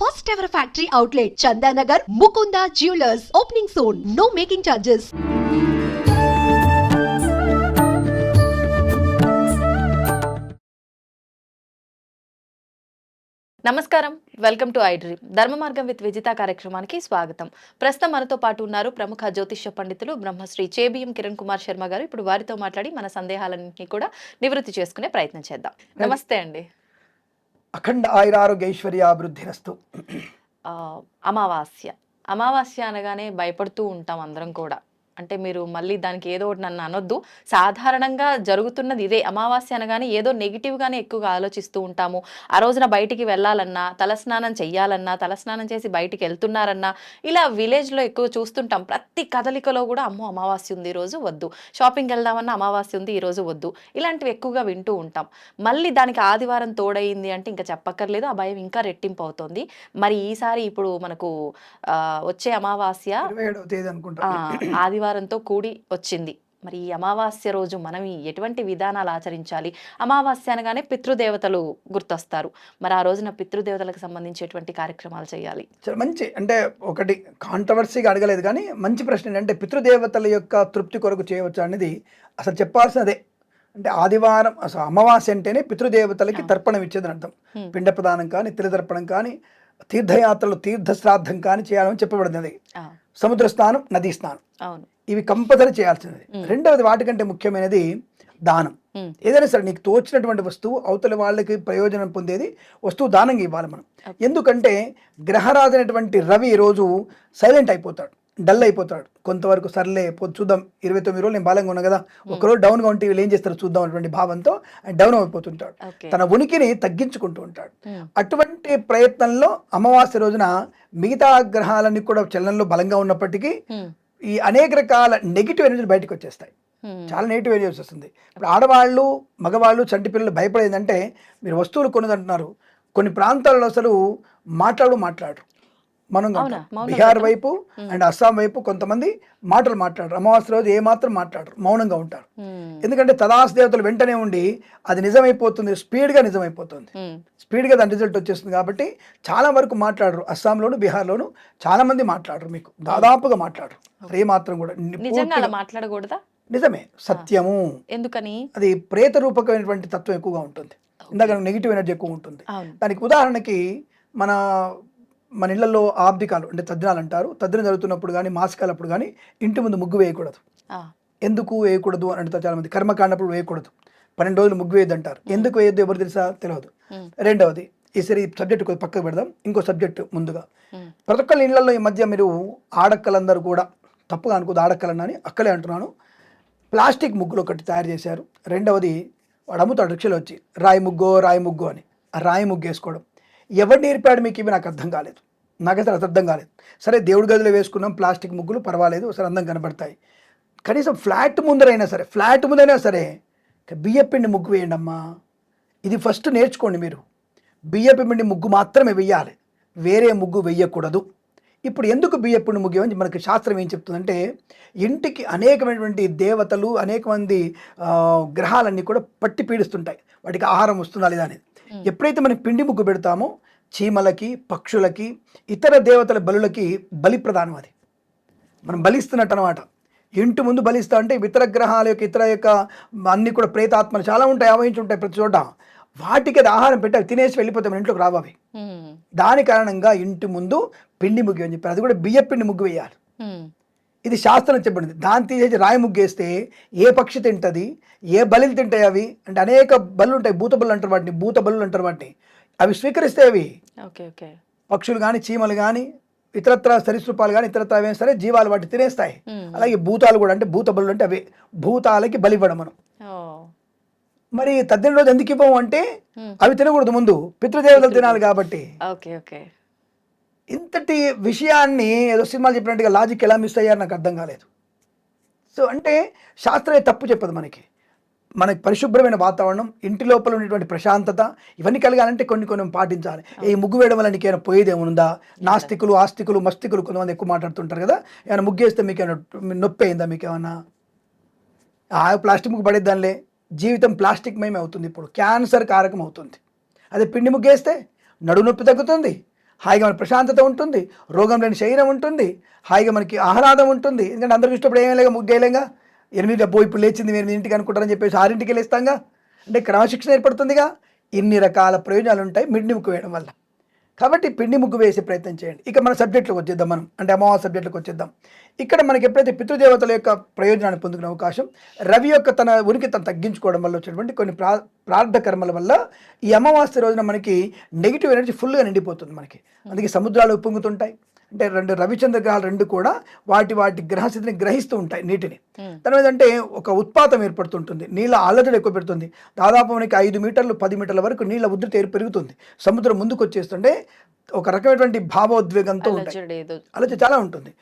First ever factory outlet, Chandanagar, Mukunda Jewelers, opening soon. No making charges. నమస్కారం. Welcome to I dream ధర్మ మార్గం with Vijitha కార్యక్రమానికి స్వాగతం. ప్రస్తుతం మనతో పాటు ఉన్నారు ప్రముఖ జ్యోతిష్య పండితులు బ్రహ్మశ్రీ చేబిఎం కిరణ్ కుమార్ శర్మ గారు. ఇప్పుడు వారితో మాట్లాడి మన సందేహాలన్నింటినీ కూడా నివృత్తి చేసుకునే ప్రయత్నం చేద్దాం. నమస్తే అండి. అఖండ ఆయురారోగ్య ఐశ్వర్యాభివృద్ధిరస్తు ఆ, అమావాస్య. అమావాస్య అనగానే భయపడుతూ ఉంటాం అందరం కూడా. అంటే మీరు మళ్ళీ దానికి ఏదో ఒకటి నన్ను అనొద్దు. సాధారణంగా జరుగుతున్నది ఇదే అమావాస్య అనగానే ఏదో నెగిటివ్గానే ఎక్కువగా ఆలోచిస్తూ ఉంటాము. ఆ రోజున బయటికి వెళ్ళాలన్నా తలస్నానం చెయ్యాలన్నా తలస్నానం చేసి బయటికి వెళ్తున్నారన్నా ఇలా విలేజ్లో ఎక్కువ చూస్తుంటాం. ప్రతి కదలికలో కూడా అమ్మో అమావాస్య ఉంది ఈ రోజు వద్దు. షాపింగ్కి వెళ్దామన్నా అమావాస్య ఉంది ఈ రోజు వద్దు. ఇలాంటివి ఎక్కువగా వింటూ ఉంటాం. మళ్ళీ దానికి ఆదివారం తోడయింది అంటే ఇంకా చెప్పక్కర్లేదు ఆ భయం ఇంకా రెట్టింపు అవుతోంది. మరి ఈసారి ఇప్పుడు మనకు వచ్చే అమావాస్య ఇరవై ఆదివారంతో కూడి వచ్చింది. మరి ఈ అమావాస్య రోజు మనం ఎటువంటి విధానాలు ఆచరించాలి? అమావాస్య అనగానే పితృదేవతలు గుర్తొస్తారు. మరి ఆ రోజున పితృదేవతలకు సంబంధించి ఎటువంటి కార్యక్రమాలు చేయాలి? మంచి అంటే ఒకటి కాంట్రవర్సీగా అడగలేదు కానీ మంచి ప్రశ్న ఏంటంటే పితృదేవతల యొక్క తృప్తి కొరకు చేయవచ్చు అనేది అసలు చెప్పాల్సినదే. అంటే ఆదివారం అసలు అమావాస్య అంటేనే పితృదేవతలకి. తర్పణం ఇచ్చేదని అర్థం. పిండ ప్రదానం కానీ తిలతర్పణం కానీ తీర్థయాత్రలు తీర్థ శ్రాద్ధం కానీ చేయాలని చెప్పబడింది ఆ, సముద్ర స్నానం నదీ స్నానం. అవును. ఇవి కంపల్సరీ చేయాల్సినది. మ్. రెండవది వాటికంటే ముఖ్యమైనది దానం. ఏదైనా సరే నీకు తోచినటువంటి వస్తువు అవతల వాళ్ళకి ప్రయోజనం పొందేది వస్తువు దానంగా ఇవ్వాలి మనం. ఎందుకంటే గ్రహరాజు అయినటువంటి రవి ఈరోజు సైలెంట్ అయిపోతాడు డల్ అయిపోతాడు. కొంతవరకు సర్లే పో చూద్దాం ఇరవై తొమ్మిది రోజులు నేను బాలంగా ఉన్నా కదా ఒకరోజు డౌన్గా ఉంటే వీళ్ళు ఏం చేస్తారో చూద్దాం అటువంటి భావంతో డౌన్ అయిపోతుంటాడు. తన ఉనికిని తగ్గించుకుంటూ ఉంటాడు. అటువంటి ప్రయత్నంలో అమావాస్య రోజున మిగతా గ్రహాలన్నీ కూడా చలనంలో బలంగా ఉన్నప్పటికీ ఈ అనేక రకాల నెగిటివ్ ఎనర్జీలు బయటకు వచ్చేస్తాయి. ఉమ్, చాలా నెగిటివ్ ఎనర్జీ వస్తుంది. ఇప్పుడు ఆడవాళ్ళు మగవాళ్ళు చంటి పిల్లలు భయపడేదంటే మీరు వస్తువులు కొన్నదంటున్నారు కొన్ని ప్రాంతాల్లో అసలు మాట్లాడు మాట్లాడరు. మౌనంగా బీహార్? వైపు అండ్ అస్సాం వైపు కొంతమంది మాటలు మాట్లాడరు. అమావాస్య రోజు ఏ మాత్రం మాట్లాడరు. మౌనంగా ఉంటారు. ఎందుకంటే తదాస్ దేవతలు వెంటనే ఉండి అది నిజమైపోతుంది స్పీడ్గా నిజమైపోతుంది. స్పీడ్గా దాని రిజల్ట్ వచ్చేస్తుంది కాబట్టి చాలా వరకు మాట్లాడరు. అస్సాంలోను బీహార్లోను చాలా మంది మాట్లాడరు మీకు. దాదాపుగా మాట్లాడరు. ఏ మాత్రం కూడా. మాట్లాడకూడదా? నిజమే. సత్యము. ఎందుకని? అది ప్రేత రూపకమైనటువంటి తత్వం ఎక్కువగా ఉంటుంది. ఇందాక నెగిటివ్ ఎనర్జీ ఎక్కువ ఉంటుంది. దానికి ఉదాహరణకి మన మన ఇళ్ళలో ఆబ్దికాలు అంటే తద్దినాలు అంటారు. తద్దిన జరుగుతున్నప్పుడు కానీ మాసికాలప్పుడు కానీ ఇంటి ముందు ముగ్గు వేయకూడదు. ఎందుకు వేయకూడదు అని అంటారు చాలా మంది కర్మకాండప్పుడు వేయకూడదు. పన్నెండు రోజులు ముగ్గు వేయద్దు అంటారు ఎందుకు వేయద్దు ఎవరు తెలుసా? తెలియదు. రెండవది ఈసారి సబ్జెక్ట్ కొద్దిగా పక్కకు పెడదాం. ఇంకో సబ్జెక్ట్ ముందుగా. ప్రతి ఒక్కళ్ళ ఇళ్ళలో ఈ మధ్య మీరు ఆడక్కలందరూ కూడా తప్పుగా అనుకోదు ఆడక్కలన్నని అక్కలే అంటున్నాను. ప్లాస్టిక్ ముగ్గులు ఒకటి తయారు చేశారు. రెండవది వాడు అమ్ముతాడు రిక్షలో వచ్చి. రాయి ముగ్గో రాయి ముగ్గు అని. ఆ రాయి ముగ్గు వేసుకోవడం ఎవరు నేర్పాడు మీకు ఇవి నాకు అర్థం కాలేదు. నాకైతే అసలు అర్థం కాలేదు. సరే దేవుడి గదిలో వేసుకున్నాం ప్లాస్టిక్ ముగ్గులు పర్వాలేదు అసలు అందం కనబడతాయి. కనీసం ఫ్లాట్ ముందరైనా సరే ఫ్లాట్ ముందరైనా సరే బియ్యపిండి ముగ్గు వేయండి అమ్మా. ఇది ఫస్ట్ నేర్చుకోండి మీరు. బియ్యపిండి ముగ్గు మాత్రమే వెయ్యాలి. వేరే ముగ్గు వెయ్యకూడదు. ఇప్పుడు ఎందుకు బియ్యపిండి ముగ్గు అని మనకి శాస్త్రం ఏం చెప్తుందంటే ఇంటికి అనేకమైనటువంటి దేవతలు అనేక మంది గ్రహాలన్నీ కూడా పట్టి పీడిస్తుంటాయి. వాటికి ఆహారం వస్తుందా లేదా అనేది. ఎప్పుడైతే మనం పిండి ముగ్గు పెడతామో చీమలకి పక్షులకి ఇతర దేవతల బలులకి బలి ప్రధానం అది. మనం బలిస్తున్నట్టు అనమాట ఇంటి ముందు బలిస్తా అంటే ఇతర గ్రహాల యొక్క ఇతర యొక్క అన్ని కూడా ప్రేతాత్మలు చాలా ఉంటాయి ఆవహించి ఉంటాయి ప్రతి చోట. వాటికి అది ఆహారం పెట్టి అవి తినేసి వెళ్ళిపోతే మన ఇంట్లోకి ఉమ్, దాని కారణంగా ఇంటి ముందు పిండి ముగ్గు అని చెప్పారు. అది కూడా బియ్య పిండి ముగ్గు వేయాలి. ఇది శాస్త్రం చెప్పబడింది. దాన్ని తీసేసి రాయి ముగ్గు వేస్తే ఏ పక్షి తింటది? ఏ బలులు తింటాయి అవి? అంటే అనేక బలు ఉంటాయి. భూత బలు అంటారు వాటిని. భూత బలు అంటారు వాటిని. అవి స్వీకరిస్తాయి అవి. పక్షులు కానీ చీమలు కానీ ఇతరత్ర సరీసృపాలు కానీ ఇతరత్ర ఏమైనా సరే జీవాలు వాటి తినేస్తాయి. అలాగే భూతాలు కూడా అంటే భూత బలు అంటే అవి. భూతాలకి బలివ్వడం మనం. ఓ, మరి తద్దిన రోజు ఎందుకు ఇవ్వము అంటే అవి తినకూడదు ముందు. పితృదేవతలు తినాలి కాబట్టి. Okay okay. ఇంతటి విషయాన్ని ఏదో సినిమాలు చెప్పినట్టుగా లాజిక్ ఎలా మిస్ అయ్యారు నాకు అర్థం కాలేదు. సో అంటే శాస్త్రమే తప్పు చెప్పదు మనకి. మనకి పరిశుభ్రమైన వాతావరణం ఇంటి లోపల ఉన్నటువంటి ప్రశాంతత ఇవన్నీ కలగాలంటే కొన్ని కొన్ని పాటించాలి. ఈ ముగ్గు వేయడం వల్ల నీకేమైనా పోయేది ఏముందా నాస్తికులు ఆస్తికులు మస్తికులు కొంతమంది ఎక్కువ మాట్లాడుతుంటారు కదా? ఏమైనా ముగ్గేస్తే మీకు ఏమైనా నొప్పి అయిందా మీకు ఏమన్నా ఆ ప్లాస్టిక్ ముగ్గు పడేద్దానిలే జీవితం ప్లాస్టిక్ మయమే అవుతుంది ఇప్పుడు. క్యాన్సర్ కారకం అవుతుంది. అదే పిండి ముగ్గేస్తే నడు నొప్పి తగ్గుతుంది. హాయిగా మన ప్రశాంతత ఉంటుంది రోగం లేని శరీరం ఉంటుంది హాయిగా మనకి ఆహ్లాదం ఉంటుంది. ఎందుకంటే అందరికి ఇష్టపడి ఏం లేక ముగ్గేలేగా ఎనిమిది డబ్బో ఇప్పుడు లేచింది మీరు ఇంటికి అనుకుంటారని చెప్పేసి ఆరింటికి లేస్తాంగా అంటే క్రమశిక్షణ ఏర్పడుతుందిగా. ఇన్ని రకాల ప్రయోజనాలు ఉంటాయి మిడ్ని ముక్కు వేయడం వల్ల. కాబట్టి పిండి ముగ్గు వేసే ప్రయత్నం చేయండి. ఇక మన సబ్జెక్టులకు వచ్చేద్దాం మనం. అంటే అమావాస్య సబ్జెక్టులకు వచ్చేద్దాం. ఇక్కడ మనకి ఎప్పుడైతే పితృదేవతల యొక్క ప్రయోజనాన్ని పొందుకునే అవకాశం రవి యొక్క తన ఉనికి తను తగ్గించుకోవడం వల్ల వచ్చినటువంటి కొన్ని ప్రా ప్రార్థ కర్మల వల్ల ఈ అమావాస్య రోజున మనకి నెగిటివ్ ఎనర్జీ ఫుల్గా నిండిపోతుంది మనకి. అందుకే సముద్రాలు ఉప్పొంగుతుంటాయి. అంటే రెండు రవిచంద్ర గ్రహాలు రెండు కూడా వాటి వాటి గ్రహస్థితిని గ్రహిస్తూ ఉంటాయి నీటిని. మీద అంటే ఒక ఉత్పాతం ఏర్పడుతుంటుంది. నీళ్ళ అలజడి ఎక్కువ పెడుతుంది దాదాపు మనకి ఐదు మీటర్లు పది మీటర్ల వరకు నీళ్ళ ఉధృతి పెరుగుతుంది. సముద్రం ముందుకు వచ్చేస్తుంటే ఒక రకమైనటువంటి భావోద్వేగంతో ఉంటాయి. అలజడి చాలా ఉంటుంది.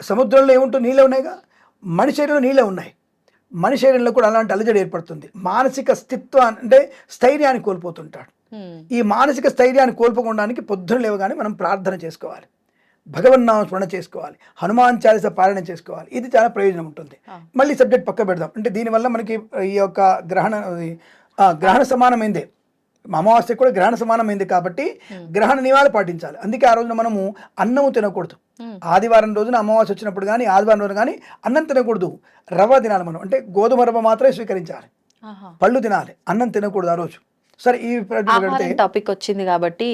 సముద్రంలో ఏముంటుంది నీళ్ళే ఉన్నాయిగా? మనిషి శరీరంలో నీళ్ళే ఉన్నాయి. మనిషి శరీరంలో కూడా అలాంటి అలజడి ఏర్పడుతుంది. మానసిక స్థిత్వాన్ని అంటే స్థైర్యాన్ని కోల్పోతుంటాడు. ఈ మానసిక స్థైర్యాన్ని కోల్పోకుండానికి పొద్దున లేవగానే మనం ప్రార్థన చేసుకోవాలి. భగవన్నామ స్మరణ చేసుకోవాలి హనుమాన్ చాలీస పాలన చేసుకోవాలి ఇది చాలా ప్రయోజనం ఉంటుంది. మళ్ళీ సబ్జెక్ట్ పక్క పెడదాం. అంటే దీనివల్ల మనకి ఈ యొక్క గ్రహణ గ్రహణ సమానమైందే. అమావాస్య కూడా గ్రహణ సమానమైంది కాబట్టి గ్రహణ నియమాలు పాటించాలి. అందుకే ఆ రోజున మనము అన్నము తినకూడదు. ఆదివారం రోజున అమావాస్య వచ్చినప్పుడు కానీ ఆదివారం రోజున కానీ అన్నం తినకూడదు. రవ్వ తినాలి మనం. అంటే గోధుమ రవ్వ మాత్రమే స్వీకరించాలి. పళ్ళు తినాలి. అన్నం తినకూడదు ఆ రోజు. సరే ఈ ఆహారం టాపిక్ వచ్చింది కాబట్టి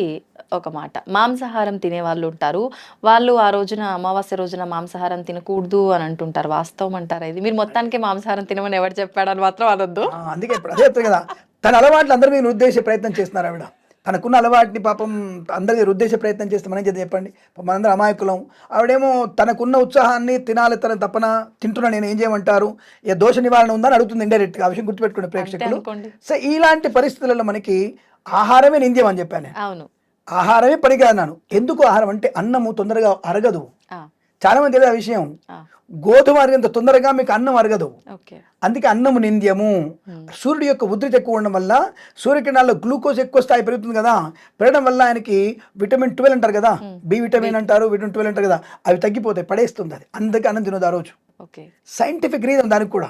ఒక మాట. మాంసాహారం తినే వాళ్ళు ఉంటారు వాళ్ళు ఆ రోజున అమావాస్య రోజున మాంసాహారం తినకూడదు అని అంటుంటారు. వాస్తవం అంటారా ఇది? మీరు మొత్తానికి మాంసాహారం తినమని ఎవరు చెప్పాడని మాత్రం అనొద్దు. అందుకే అదే కదా. తన అలవాట్లు అందరి మీద రుద్దేశే ప్రయత్నం చేస్తున్నారు ఆవిడ. తనకున్న అలవాటిని పాపం అందరికీ రుద్దేశే ప్రయత్నం చేస్తే మనం చేద్దాం చెప్పండి? పాపం మనందరం అమాయకులం. ఆవిడేమో తనకున్న ఉత్సాహాన్ని తినాలి తన తపన తింటున్నా నేను ఏం చేయమంటారు? ఏ దోష నివారణ ఉందని అడుగుతుంది ఇండైరెక్ట్గా. ఆ విషయం గుర్తుపెట్టుకునే ప్రేక్షకులు. సో ఇలాంటి పరిస్థితులలో మనకి ఆహారమే నింద్యం అని చెప్పాను. అవును. ఆహారమే పనికి అన్నాను ఎందుకు ఆహారం? అంటే అన్నము తొందరగా అరగదు. చాలా మంది తెలియదు ఆ. విషయం గోధుమ అరిగంత తొందరగా మీకు అన్నం అరగదు. అందుకే అన్నము నింద్యము. సూర్యుడి యొక్క ఉధృతి ఎక్కువ ఉండడం వల్ల సూర్యకిరణాల్లో గ్లూకోజ్ ఎక్కువ స్థాయి పెరుగుతుంది కదా పెరగడం వల్ల ఆయనకి విటమిన్ ట్వెల్వ్ అంటారు కదా బి విటమిన్ అంటారు విటమిన్ ట్వెల్వ్ అంటారు కదా అవి తగ్గిపోతాయి పడేస్తుంది అది. అందుకే అన్నం తినదు ఆ రోజు. సైంటిఫిక్ రీజన్ దానికి కూడా.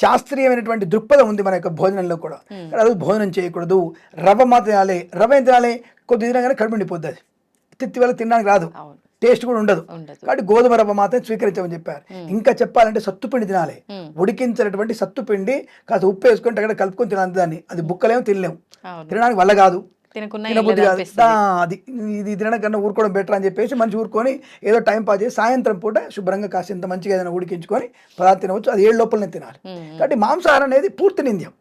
శాస్త్రీయమైనటువంటి దృక్పథం ఉంది మన యొక్క భోజనంలో కూడా. రోజు భోజనం చేయకూడదు. రవ్వ మాత్రం తినాలి. రవ్వ ఏం తినాలి? కొద్ది తినగానే కడుపు నిండిపోద్ది అది. తిత్తి వల్ల తినడానికి రాదు. టేస్ట్ కూడా ఉండదు. కాబట్టి గోధుమ రవ్వ మాత్రం స్వీకరించమని చెప్పారు. ఇంకా చెప్పాలంటే సత్తుపిండి తినాలి. ఉడికించినటువంటి సత్తుపిండి కాస్త ఉప్పు వేసుకొని అక్కడ కలుపుకొని తినాలి దాన్ని. అది బుక్కలేము తినలేము తినడానికి వల్ల కాదు. తినబుద్ధి కాదు. అది ఇది తినడం కన్నా ఊరుకోవడం బెటర్ అని చెప్పేసి మంచి ఊరుకొని ఏదో టైం పాస్ చేసి సాయంత్రం పూట శుభ్రంగా కాసింత మంచిగా ఏదైనా ఉడికించుకొని పదార్థం తినవచ్చు. అది ఏడు లోపలనే తినాలి. కాబట్టి మాంసాహారం అనేది పూర్తి నింద్యం.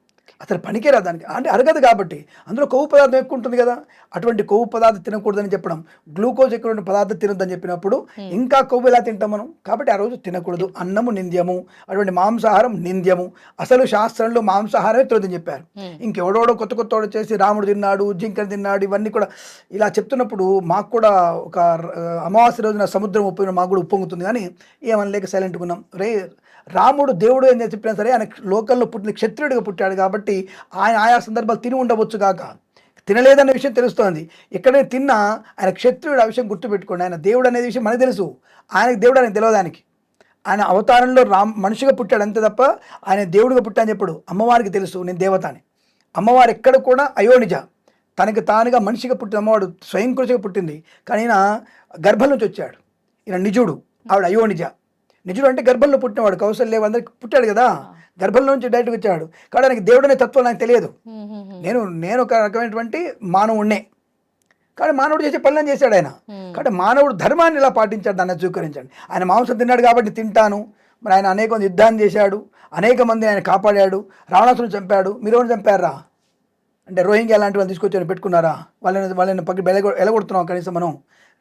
అసలు పనికిరా దానికి. అంటే అరగదు కాబట్టి. అందులో కొవ్వు పదార్థం ఎక్కువ ఉంటుంది కదా. అటువంటి కొవ్వు పదార్థం తినకూడదని చెప్పడం గ్లూకోజ్ ఎక్కువ పదార్థం తినొద్దని చెప్పినప్పుడు ఇంకా కొవ్వు ఎలా తింటాం మనం? కాబట్టి ఆ రోజు తినకూడదు. అన్నము నింద్యము అటువంటి మాంసాహారం నింద్యము. అసలు శాస్త్రంలో మాంసాహారమే తినొద్దని చెప్పారు. ఇంకెవడోడో కొత్త కొత్త చేసి రాముడు తిన్నాడు జింకలు తిన్నాడు ఇవన్నీ కూడా ఇలా చెప్తున్నప్పుడు మాకు కూడా ఒక అమావాస్య రోజున సముద్రం ఉప్పు మాకు కూడా ఉప్పొంగుతుంది. కానీ ఏమనలేక సైలెంట్గా ఉన్నాం. రే రాముడు దేవుడు అని చెప్పినా సరే ఆయన లోకల్లో పుట్టిన క్షత్రియుడిగా పుట్టాడు కాబట్టి కాబట్టి ఆయన ఆయా సందర్భాలు తిని ఉండవచ్చు కాక తినలేదన్న విషయం తెలుస్తోంది. ఎక్కడైనా తిన్నా ఆయన క్షత్రియుడు ఆ విషయం గుర్తుపెట్టుకోండి. ఆయన దేవుడు అనేది విషయం మనకు తెలుసు. ఆయనకు దేవుడు ఆయనకు తెలియదు ఆయనకి. ఆయన అవతారంలో రామ్ మనిషిగా పుట్టాడు అంతే తప్ప ఆయన దేవుడిగా పుట్టాను చెప్పడు. అమ్మవారికి తెలుసు. నేను దేవత అని అమ్మవారు ఎక్కడ కూడా అయోనిజ. తనకి తానుగా మనిషిగా పుట్టిన అమ్మవాడు స్వయం కృషిగా పుట్టింది. కానీ ఈయన గర్భం నుంచి వచ్చాడు. ఈయన నిజుడు. ఆవిడ అయోనిజ. నిజుడు అంటే గర్భంలో పుట్టినవాడు. కౌశల్యం అందరికి పుట్టాడు కదా. గర్భంలో నుంచి డైరెక్ట్గా వచ్చాడు. కాబట్టి ఆయనకి దేవుడు అనే తత్వం నాకు తెలియదు. నేను నేను ఒక రకమైనటువంటి మానవుణ్ణే. కానీ మానవుడు చేసే పనులను చేశాడు ఆయన. కాబట్టి మానవుడు ధర్మాన్ని ఇలా పాటించాడు? దాన్ని స్వీకరించండి. ఆయన మాంసం తిన్నాడు కాబట్టి తింటాను. మరి ఆయన అనేక మంది యుద్ధాన్ని చేశాడు. అనేక మందిని ఆయన కాపాడాడు. రావణాసుని చంపాడు. మీరు ఎవరు చంపారా? అంటే రోహింగ్యా లాంటి వాళ్ళు తీసుకొచ్చి ఆయన పెట్టుకున్నారా? వాళ్ళని వాళ్ళని పక్కన బెలగొ ఎలగొడుతున్నాం కనీసం మనం.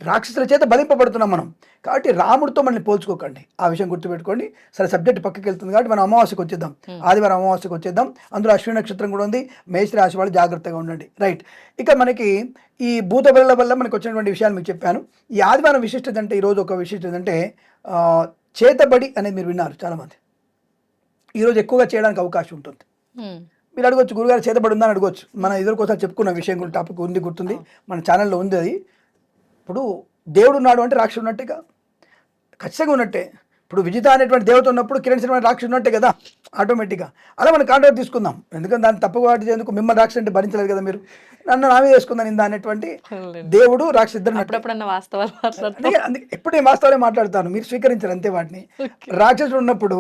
రాక్షసుల చేత బలింపబడుతున్నాం మనం. కాబట్టి రాముడితో మనల్ని పోల్చుకోకండి. ఆ విషయం గుర్తుపెట్టుకోండి. సరే సబ్జెక్ట్ పక్కకి వెళ్తుంది కాబట్టి మనం అమావాస్యకు వచ్చేద్దాం. ఆదివారం అమావాస్యకు వచ్చేద్దాం. అందులో అశ్విని నక్షత్రం కూడా ఉంది. మేష రాశి వాళ్ళు జాగ్రత్తగా ఉండండి. రైట్. ఇక మనకి ఈ భూత బలుల వల్ల మనకు వచ్చినటువంటి విషయాలు మీకు చెప్పాను. ఈ ఆదివారం విశిష్టత అంటే ఈరోజు ఒక విశిష్టత అంటే చేతబడి అనేది మీరు విన్నారు చాలామంది. ఈరోజు ఎక్కువగా చేయడానికి అవకాశం ఉంటుంది. మీరు అడగొచ్చు గురుగారు చేతబడి ఉందని అడగొచ్చు. మన ఎదురుకోసారి చెప్పుకున్న విషయం కూడా టాపిక్ ఉంది గుర్తుంది. మన ఛానల్లో ఉంది అది. ఇప్పుడు దేవుడు ఉన్నాడు అంటే రాక్షసుడు ఉన్నట్టేగా ఖచ్చితంగా ఉన్నట్టే. ఇప్పుడు విజిత అనేటువంటి దేవత ఉన్నప్పుడు కిరణ్ శర్మ రాక్షసుడు ఉన్నట్టే కదా ఆటోమేటిక్గా. అలా మనం కాంట్రాక్ట్ తీసుకుందాం. ఎందుకంటే దాన్ని తప్పుగా వాటి ఎందుకు మిమ్మల్ని రాక్షసు అంటే భరించలేదు కదా మీరు. నన్ను నామే చేసుకుందాను ఇందా అనేటువంటి దేవుడు రాక్షసు ఇద్దరు ఎప్పుడు నేను వాస్తవాలే మాట్లాడతాను. మీరు స్వీకరించరు అంతే వాటిని. రాక్షసుడు ఉన్నప్పుడు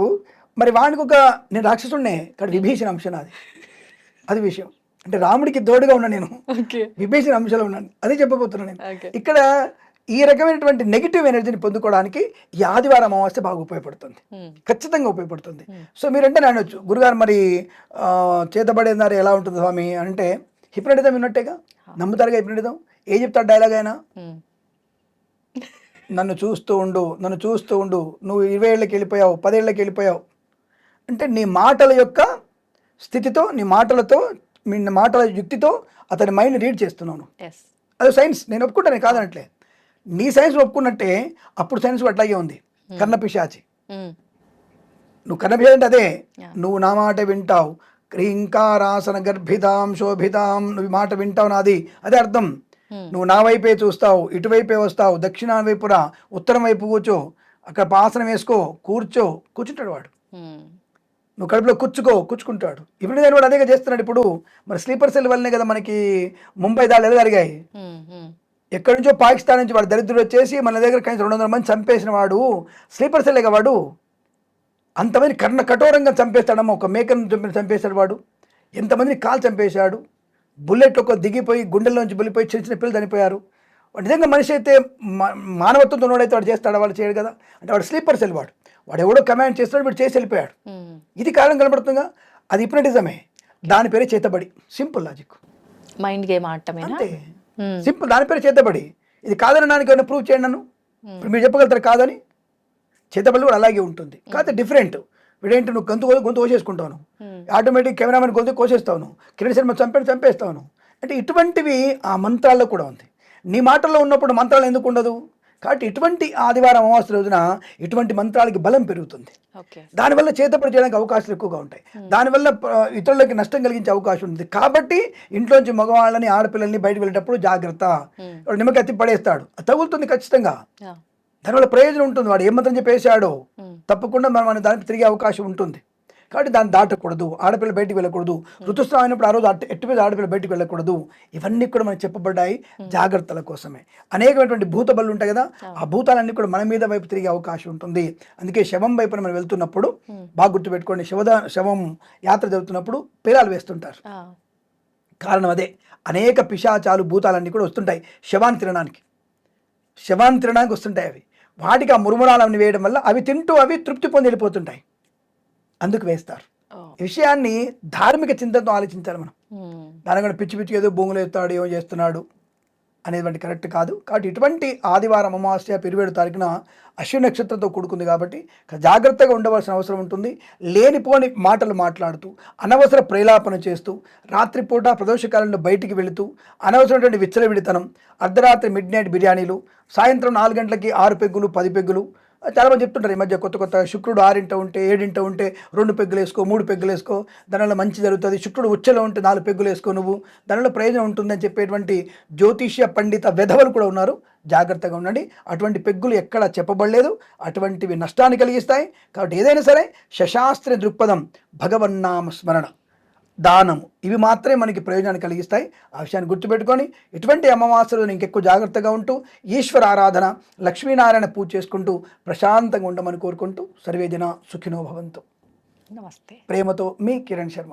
మరి వానికి ఒక నేను రాక్షసుడినే ఇక్కడ విభీషణ అంశం అది అది విషయం. అంటే రాముడికి తోడుగా ఉన్నా నేను. విభీషణ అంశాలు ఉన్నాను. అదే చెప్పబోతున్నాను నేను. ఇక్కడ ఈ రకమైనటువంటి నెగిటివ్ ఎనర్జీని పొందుకోవడానికి ఈ ఆదివారం అమావాస్య బాగా ఉపయోగపడుతుంది. ఖచ్చితంగా ఉపయోగపడుతుంది. సో మీరంటే నేను అనొచ్చు. గురుగారు మరి చేతబడేదారు ఎలా ఉంటుంది స్వామి అంటే హిప్నటిజం విన్నట్టేగా నమ్ముతారుగా హిప్నటిజం? ఏ చెప్తారు డైలాగ్ అయినా నన్ను చూస్తూ ఉండు నన్ను చూస్తూ ఉండు. నువ్వు ఇరవై ఏళ్ళకి వెళ్ళిపోయావు పదేళ్ళకి వెళ్ళిపోయావు. అంటే నీ మాటల యొక్క స్థితితో నీ మాటలతో మీ మాటల యుక్తితో అతని మైండ్ రీడ్ చేస్తున్నాను. అది సైన్స్ నేను ఒప్పుకుంటాను నేను కాదనట్లే. నీ సైన్స్ ఒప్పుకున్నట్టే అప్పుడు సైన్స్ అట్లాగే ఉంది. కర్ణపిశాచి నువ్వు కర్ణపిశాచి అంటే అదే. నువ్వు నా మాట వింటావు. క్రీంకారాసన గర్భితాం శోభితాం నువ్వు మాట వింటావు నాది. అదే అర్థం. నువ్వు నా వైపే చూస్తావు ఇటువైపే వస్తావు దక్షిణ వైపురా ఉత్తరం వైపు కూర్చో అక్కడ ఆసనం వేసుకో కూర్చో కూర్చుంటాడు వాడు. నువ్వు కడుపులో కూర్చుకో కూర్చుకుంటాడు. ఇప్పుడు నేను వాడు అదేగా చేస్తున్నాడు ఇప్పుడు. మరి స్లీపర్ సెల్ వల్లనే కదా మనకి ముంబై దాడులు ఎలా జరిగాయి? ఎక్కడి నుంచో పాకిస్తాన్ నుంచి వాడు దరిద్రుడు వచ్చేసి మన దగ్గర కనీసం రెండు వందల మంది చంపేసిన వాడు స్లీపర్ సెల్లేగా వాడు? అంతమంది కర్ణ కఠోరంగా చంపేస్తాడమ్మా. ఒక మేకను చంపి చంపేశాడు వాడు. ఎంతమందిని కాల్ చంపేశాడు. బుల్లెట్ ఒక దిగిపోయి గుండెల్లోంచి బుల్లిపోయి చిన్న చిన్న పిల్లలు చనిపోయారు. నిజంగా మనిషి అయితే మానవత్వంతో ఉన్నోడైతే వాడు చేస్తాడా? వాడు చేయడు కదా. అంటే వాడు స్లీపర్ సెల్ వాడు. వాడు ఎవడో కమాండ్ చేస్తాడు వీడు చేసి వెళ్ళిపోయాడు. ఇది కారణం కనబడుతుందిగా అది హిప్నటిజమే. దాని పేరే చేతబడి. సింపుల్ లాజిక్ మైండ్ గేమ్ ఆడటమేనా? అంతే. సింపుల్ దాని పేరు చేతబడి. ఇది కాదని ఏమైనా ప్రూవ్ చేయండి నన్ను. ఇప్పుడు మీరు చెప్పగలుగుతారు కాదని. చేతబడి కూడా అలాగే ఉంటుంది. కాకపోతే డిఫరెంట్ వీడేంటి నువ్వు గొంతు గొంతు కోసేసుకుంటాను ఆటోమేటిక్ కెమెరామెన్ గొంతు కోసేస్తాను కిరణ్ శర్మ చంపాడు చంపేస్తాను అంటే ఇటువంటివి ఆ మంత్రాల్లో కూడా ఉంది. నీ మాటల్లో ఉన్నప్పుడు మంత్రాలు ఎందుకు ఉండదు? కాబట్టి ఇటువంటి ఆదివారం అమావాస్య రోజున ఇటువంటి మంత్రాలకి బలం పెరుగుతుంది. దానివల్ల చేతపడి చేయడానికి అవకాశాలు ఎక్కువగా ఉంటాయి. దానివల్ల ప- ఇతరులకి నష్టం కలిగించే అవకాశం ఉంది. కాబట్టి ఇంట్లోంచి మగవాళ్ళని ఆడపిల్లల్ని బయటకు వెళ్ళేటప్పుడు జాగ్రత్త. వాడు నిమ్మకాయ ఎత్తి పడేస్తాడు. తగులుతుంది ఖచ్చితంగా. దానివల్ల ప్రయోజనం ఉంటుంది. వాడు ఏమంతం చెప్పేశాడో తప్పకుండా మనం మన దానికి తిరిగే అవకాశం ఉంటుంది. కాబట్టి దాన్ని దాటకూడదు. ఆడపిల్ల బయటికి వెళ్ళకూడదు. ఋతుస్రావం అయినప్పుడు ఆ రోజు ఎట్టు మీద ఆడపిల్ల బయటికి వెళ్ళకూడదు. ఇవన్నీ కూడా మనకు చెప్పబడ్డాయి జాగ్రత్తల కోసమే. అనేకమైనటువంటి భూత బలు ఉంటాయి కదా ఆ భూతాలన్నీ కూడా మన మీద వైపు తిరిగే అవకాశం ఉంటుంది. అందుకే శవం వైపున మనం వెళ్తున్నప్పుడు బాగా గుర్తుపెట్టుకోండి. శవద శవం యాత్ర జరుగుతున్నప్పుడు పేరాలు వేస్తుంటారు. కారణం అదే. అనేక పిశాచాలు భూతాలన్నీ కూడా వస్తుంటాయి శవాన్ని తినడానికి. శవాన్ని తినడానికి వస్తుంటాయి అవి. వాటికి ఆ మురుమురాలన్నీ వేయడం వల్ల అవి తింటూ అవి తృప్తి పొంది వెళ్ళిపోతుంటాయి. అందుకు వేస్తారు. విషయాన్ని ధార్మిక చింతనతో ఆలోచించాలి మనం. దానికన్నా పిచ్చి పిచ్చి ఏదో భూములు ఎత్తాడు ఏమో చేస్తున్నాడు అనేటువంటి కరెక్ట్ కాదు. కాబట్టి ఇటువంటి ఆదివారం అమావాస్య పిరివేడు తారీఖున అశ్విని నక్షత్రంతో కూడుకుంది కాబట్టి జాగ్రత్తగా ఉండవలసిన అవసరం ఉంటుంది. లేనిపోని మాటలు మాట్లాడుతూ అనవసర ప్రేలాపన చేస్తూ రాత్రిపూట ప్రదోషకాలంలో బయటికి వెళుతూ అనవసరమైనటువంటి విచ్చలవిడితనం అర్ధరాత్రి మిడ్ నైట్ బిర్యానీలు సాయంత్రం నాలుగు గంటలకి ఆరు పెగ్గులు పది పెగ్గులు చాలామంది చెప్తుంటారు ఈ మధ్య కొత్త కొత్త శుక్రుడు ఆరింట ఉంటే ఏడింట ఉంటే రెండు పెగ్గులు వేసుకో మూడు పెగ్గులు వేసుకో దానివల్ల మంచి జరుగుతుంది శుక్రుడు ఉచ్చలో ఉంటే నాలుగు పెగ్గులు వేసుకో నువ్వు దానివల్ల ప్రయోజనం ఉంటుందని చెప్పేటువంటి జ్యోతిష్య పండిత వెధవలు కూడా ఉన్నారు. జాగ్రత్తగా ఉండండి. అటువంటి పెగ్గులు ఎక్కడ చెప్పబడలేదు. అటువంటివి నష్టాన్ని కలిగిస్తాయి. కాబట్టి ఏదైనా సరే శశాస్త్ర దృక్పథం భగవన్నామ స్మరణ. దానము. ఇవి మాత్రమే మనకి ప్రయోజనాన్ని కలిగిస్తాయి. ఆ విషయాన్ని గుర్తుపెట్టుకొని ఇటువంటి అమావాస్యలు ఇంకెక్కువ జాగ్రత్తగా ఉంటూ ఈశ్వర ఆరాధన లక్ష్మీనారాయణ పూజ చేసుకుంటూ ప్రశాంతంగా ఉండమని కోరుకుంటూ సర్వేజన సుఖినో భవంతు. నమస్తే. ప్రేమతో మీ కిరణ్ శర్మ.